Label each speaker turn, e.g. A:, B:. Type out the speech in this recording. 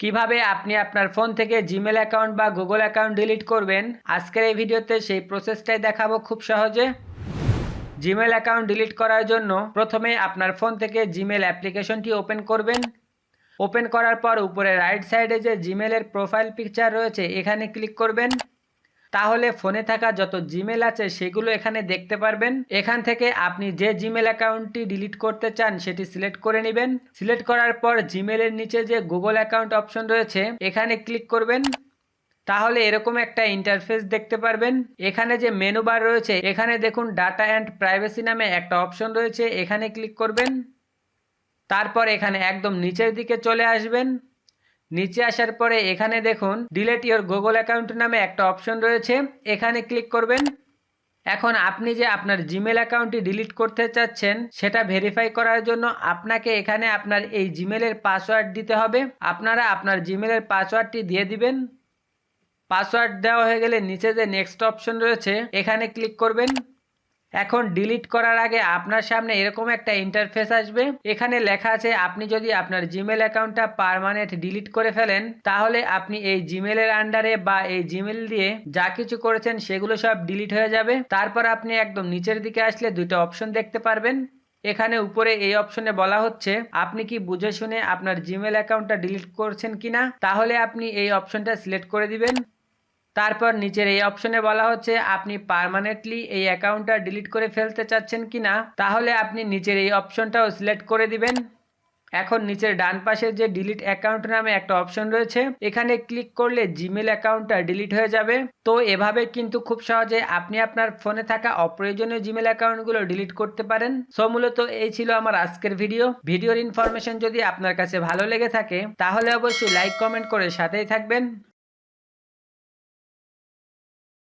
A: কীভাবে আপনি আপনার ফোন থেকে জিমেল অ্যাকাউন্ট বা গুগল অ্যাকাউন্ট ডিলিট করবেন? আজকের এই ভিডিওতে সেই প্রসেসটাই দেখাবো খুব সহজে। জিমেল অ্যাকাউন্ট ডিলিট করার জন্য প্রথমে আপনার ফোন থেকে জিমেল অ্যাপ্লিকেশনটি ওপেন করবেন। ওপেন করার পর উপরে রাইট সাইডে যে জিমেলের প্রোফাইল পিকচার রয়েছে, এখানে ক্লিক করবেন। তাহলে ফোনে থাকা যত জিমেল আছে সেগুলো এখানে দেখতে পারবেন। এখান থেকে আপনি যে জিমেল অ্যাকাউন্টটি ডিলিট করতে চান সেটি সিলেক্ট করে নেবেন। সিলেক্ট করার পর জিমেলের নিচে যে গুগল অ্যাকাউন্ট অপশন রয়েছে, এখানে ক্লিক করবেন। তাহলে এরকম একটা ইন্টারফেস দেখতে পারবেন। এখানে যে মেনু বার রয়েছে, এখানে দেখুন ডাটা অ্যান্ড প্রাইভেসি নামে একটা অপশন রয়েছে, এখানে ক্লিক করবেন। তারপর এখানে একদম নিচের দিকে চলে আসবেন। নিচে আসার পরে এখানে দেখুন ডিলেট ইওর গুগল অ্যাকাউন্ট নামে একটা অপশন রয়েছে। এখানে ক্লিক করবেন। এখন আপনি যে আপনার জিমেল অ্যাকাউন্টটি ডিলিট করতে চাচ্ছেন, সেটা ভেরিফাই করার জন্য আপনাকে এখানে আপনার এই জিমেলের পাসওয়ার্ড দিতে হবে। আপনারা আপনার জিমেলের পাসওয়ার্ডটি দিয়ে দিবেন। পাসওয়ার্ড দেওয়া হয়ে গেলে নিচে যে নেক্সট অপশন রয়েছে, এখানে ক্লিক করবেন। এখন ডিলিট করার আগে আপনার সামনে এরকম একটা ইন্টারফেস আসবে। এখানে লেখা আছে, আপনি যদি আপনার জিমেল অ্যাকাউন্টটা পারমানেন্ট ডিলিট করে ফেলেন, তাহলে আপনি এই জিমেলের আন্ডারে বা এই জিমেল দিয়ে যা কিছু করেছেন সেগুলো সব ডিলিট হয়ে যাবে। তারপর আপনি একদম নিচের দিকে আসলে দুটো অপশন দেখতে পারবেন। এখানে উপরে এই অপশনে বলা হচ্ছে, আপনি কি বুঝে শুনে আপনার জিমেল অ্যাকাউন্টটা ডিলিট করছেন কিনা? তাহলে আপনি এই অপশনটা সিলেক্ট করে দিবেন। তারপর নিচের এই অপশনে বলা হচ্ছে, আপনি পার্মানেন্টলি এই অ্যাকাউন্টটা ডিলিট করে ফেলতে চাচ্ছেন কিনা তাহলে আপনি নিচের এই অপশনটাও সিলেক্ট করে দিবেন। এখন নিচের ডান পাশে যে ডিলিট অ্যাকাউন্ট নামে একটা অপশন রয়েছে, এখানে ক্লিক করলে জিমেল অ্যাকাউন্টটা ডিলিট হয়ে যাবে। তো এভাবে কিন্তু খুব সহজে আপনি আপনার ফোনে থাকা অপ্রয়োজনীয় জিমেল অ্যাকাউন্টগুলো ডিলিট করতে পারেন। সো মূলত এই ছিল আমার আজকের ভিডিও ভিডিওর ইনফরমেশন যদি আপনার কাছে ভালো লেগে থাকে, তাহলে অবশ্যই লাইক কমেন্ট করে সাথেই থাকবেন।